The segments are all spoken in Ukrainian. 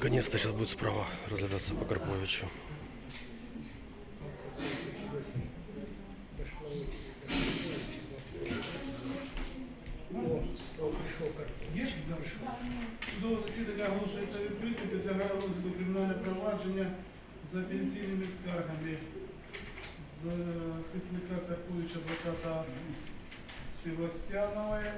Наконец-то сейчас будет справа разглядаться по Карповичу. Судове засідання оголошується відкритим, підлягає розгляду кримінальне провадження за апеляційними скаргами з захисника Карповича адвоката Севастьянової,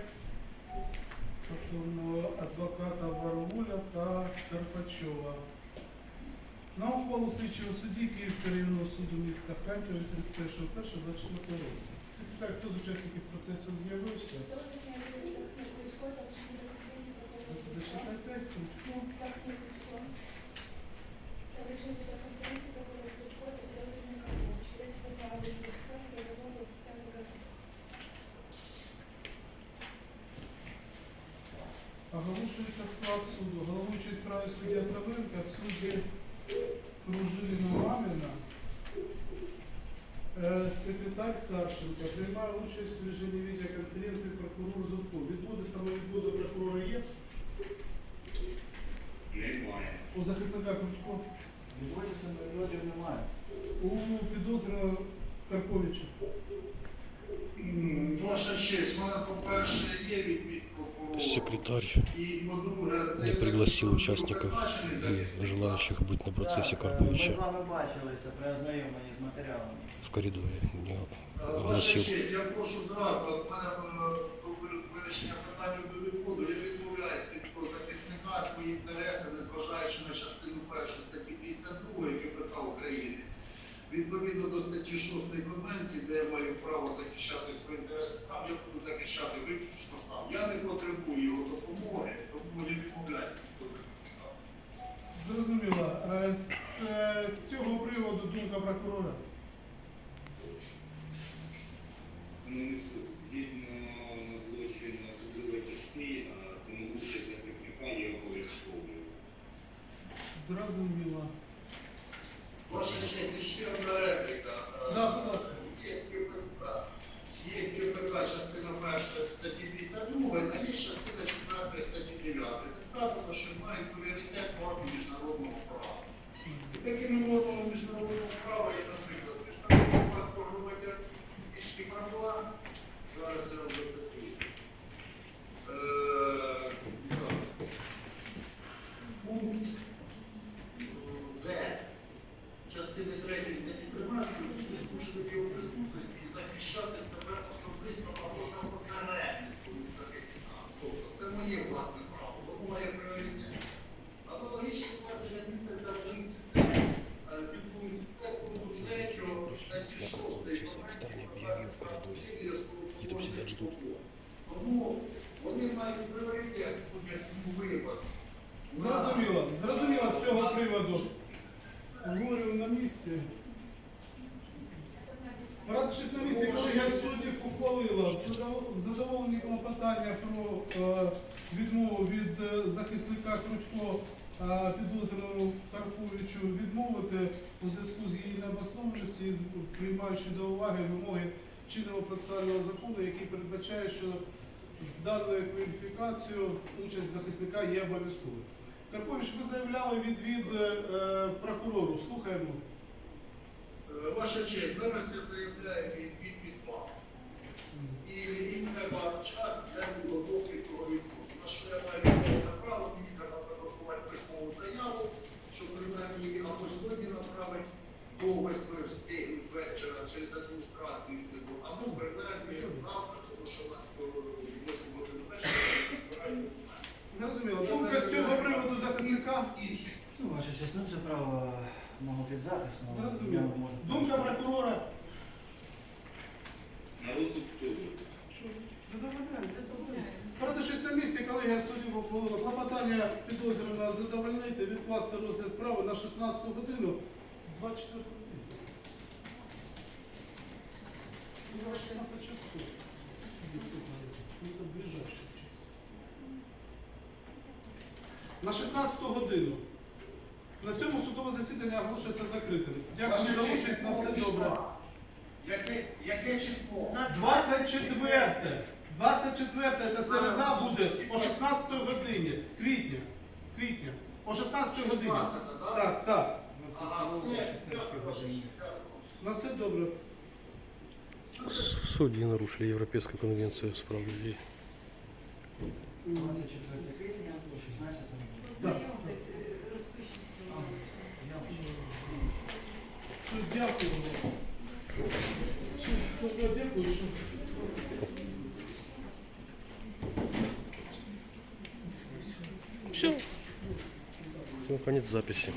На ухвалу слідчого судді Київського районного суду міста Харкова 31.01.24 року. Секретар, хто з учасників процесу з'явився? Зачитайте. Хто? Оголошується склад суду. Головуючий справи суддя Савенка, судді Кружиліна Маміна, е, секретар Харченко приймає участь в режимі відеоконференції прокурор Зубко. Відбуди самовідводу прокурора є? Немає. У захисника Крутько? Відводів самовідводів немає. У підозрюваного Карповича? Ваша честь, мене, по-перше, є відповідь. Секретарь не пригласил участников и желающих быть на процессе Карповича з вами бачилися при ознайомленні з матеріалами. в коридоре. Не огласил. честь, я прошу зразу, от мене е, про вирішення питання до відходу, я відмовляюсь від про захисника свої інтереси, незважаючи на частину першу статті 52 КПК України. Відповідно до статті 6 Конвенції, де я маю право захищати свої інтереси, там я буду захищати виключно сам. Я не потребую його допомоги, тому я відмовляюся від цього. Зрозуміло. Е, З е, цього приводу думка прокурора. Ну, згідно на злочин особливо тяжкий, а тому участь захисника є обов'язковою. Зрозуміло. Зараз я вам зацитую. Е, так. Пункт Д частини 3 статті 13 буде змушений його присутності і захищати себе особисто або за посередництвом захисника. Тобто це моє власне право, воно має пріоритет. Аналогічне твердження місяця в пункті С, е, підпункт С пункту 3 статті 6 Сейчас секретарь не объявил в коридоре. И там сидят, ждут. Тому вони мають пріоритет у випадку. Зрозуміло. Зрозуміло з цього приводу. Говорю на місці. Порадившись на місці, колегія суддів ухвалила задоволенні клопотання про е, відмову від е, захисника Крутько е, підозрюваному Карповичу відмовити у зв'язку з її необоснованістю і приймаючи до уваги вимоги чинного процесуального закону, який передбачає, що з даною кваліфікацією участь захисника є обов'язковою. Карпович, ви заявляли відвід е, е, прокурору. Слухаємо. Е, Ваша честь, зараз я заявляю відвід від вам. І мені треба час для підготовки того відходу. На що я маю повне право, мені треба підготувати письмову заяву, що принаймні або сьогодні направить до восьми встигнуть вечора через адміністрацію відведу, або принаймні завтра, тому що у нас до 8 годин вечора збирають документи. Зрозуміло. Думка з цього приводу захисника. Інший. Ваша ну це право мого підзахисного. Зрозуміло. Можу Думка прокурора. На розсуд суду. Що задовольняє, задовольняє. На місці, колегія суддів ухвалила клопотання підозрюваного задовольнити, відкласти розгляд справи на 16 годину 24 години. Ну, 16 часов. Ну, это ближайший час. На 16 годину. На цьому судове засідання оголошується закритим. Дякую за участь, на все добре. Яке, яке число? 24. 24 це середа буде о 16 годині. Квітня. Квітня. О 16 годині. 16, да? Так, так. Ага, все, На все добре. Судьи нарушили Европейскую конвенцию с прав людей. 24 квітня, 16 Все, Дякую вам. Все, добре, Дякую, що. Все. Все, конец записи.